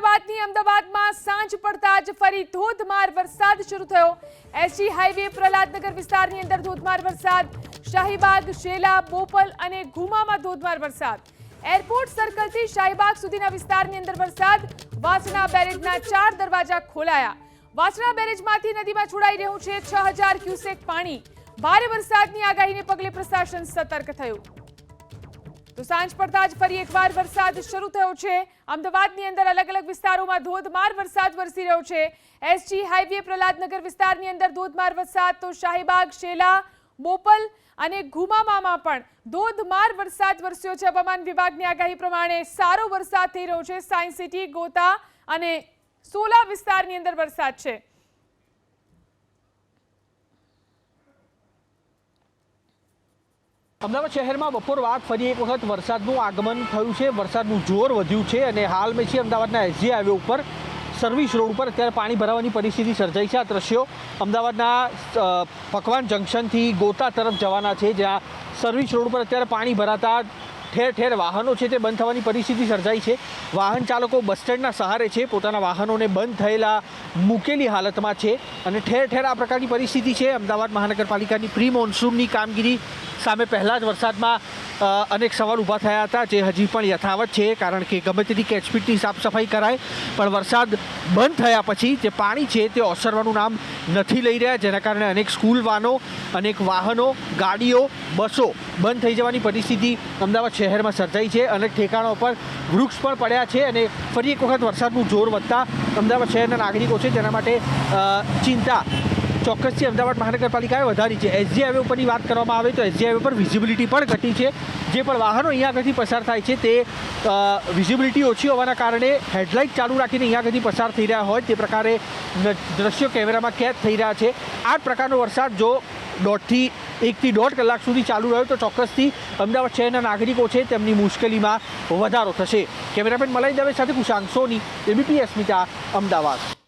અમદાવાદની અમદાવાદમાં સાંજ પડતા જ ફરી ધોધમાર વરસાદ શરૂ થયો. એસજી હાઈવે પ્રહલાદનગર વિસ્તારની અંદર ધોધમાર વરસાદ, શાહીબાગ, શેલા, બોપલ અને ઘુમામાં ધોધમાર વરસાદ. એરપોર્ટ સર્કલથી શાહીબાગ સુધીના વિસ્તારની અંદર વરસાદ, વાસણા બેરેજના ચાર દરવાજા ખોલાયા. વાસણા બેરેજમાંથી નદીમાં છોડાઈ રહ્યું છે છ હજાર ક્યુસેક પાણી. ભારે વરસાદની આગાહીને પગલે પ્રશાસન સતર્ક થયું. તો સાંજ પડતા જ ફરી એકવાર વરસાદ શરૂ થયો છે. અમદાવાદની અંદર અલગ અલગ વિસ્તારોમાં ધોધમાર વરસાદ વરસી રહ્યો છે. એસજી હાઈવે પ્રહલાદનગર વિસ્તારની અંદર ધોધમાર વરસાદ તો શાહીબાગ, શેલા, બોપલ અને ઘુમામામાં પણ ધોધમાર વરસાદ વરસ્યો છે. હવામાન વિભાગની આગાહી પ્રમાણે સારો વરસાદ થઈ રહ્યો છે. સાયન્સ સિટી, ગોતા અને સોલા વિસ્તારની અંદર વરસાદ છે. અમદાવાદ શહેરમાં બપોર બાદ ફરી એક વખત વરસાદનું આગમન થયું છે. વરસાદનું જોર વધ્યું છે અને હાલ મેં છીએ અમદાવાદના એસજી હાઈવે ઉપર. સર્વિસ રોડ ઉપર અત્યારે પાણી ભરાવાની પરિસ્થિતિ સર્જાઈ છે આ દ્રશ્યો અમદાવાદના પકવાન જંકશનથી ગોતા તરફ જવાના છે, જ્યાં સર્વિસ રોડ ઉપર અત્યારે પાણી ભરાતા ઠેર ઠેર વાહનો છે તે બંધ થવાની પરિસ્થિતિ સર્જાઈ છે. વાહન ચાલકો બસ સ્ટેન્ડના સહારે છે. પોતાના વાહનોને બંધ થયેલા મૂકેલી હાલતમાં છે અને ઠેર ઠેર આ પ્રકારની પરિસ્થિતિ છે. અમદાવાદ મહાનગરપાલિકાની પ્રી મોન્સૂનની કામગીરી સામે પહેલાં જ વરસાદમાં અનેક સવાલ ઊભા થયા હતા, જે હજી પણ યથાવત છે, કારણ કે ગમે તેની કેચપીટની સાફ સફાઈ કરાય, પણ વરસાદ બંધ થયા પછી જે પાણી છે તે ઓસરવાનું નામ નથી લઈ રહ્યા, જેના કારણે અનેક સ્કૂલ વાહનો અનેક વાહનો, ગાડીઓ, બસો બંધ થઈ જવાની પરિસ્થિતિ અમદાવાદ શહેરમાં સર્જાઈ છે અનેક ઠેકાણો પર વૃક્ષ પણ પડ્યા છે અને ફરી એક વખત વરસાદનું જોર વધતા અમદાવાદ શહેરના નાગરિકો છે, જેના માટે ચિંતા ચોક્કસથી અમદાવાદ મહાનગરપાલિકાએ વધારી છે. એસજી હાઈવે ઉપરની વાત કરવામાં આવે તો એસજી હાઈવે પર વિઝિબિલિટી પણ ઘટી છે. જે પણ વાહનો અહીંયા આગળથી પસાર થાય છે તે વિઝિબિલિટી ઓછી હોવાના કારણે હેડલાઇટ ચાલુ રાખીને અહીંયા આગળથી પસાર થઈ રહ્યા હોય તે પ્રકારે દ્રશ્યો કેમેરામાં કેદ થઈ રહ્યા છે. આ પ્રકારનો વરસાદ જો દોઢથી એકથી દોઢ કલાક સુધી ચાલુ રહ્યો તો ચોક્કસથી અમદાવાદ શહેરના નાગરિકો છે તેમની મુશ્કેલીમાં વધારો થશે. કેમેરામેન મલાઈ દવે સાથે કુશાંક સોની એબીપી અસ્મિતા અમદાવાદ.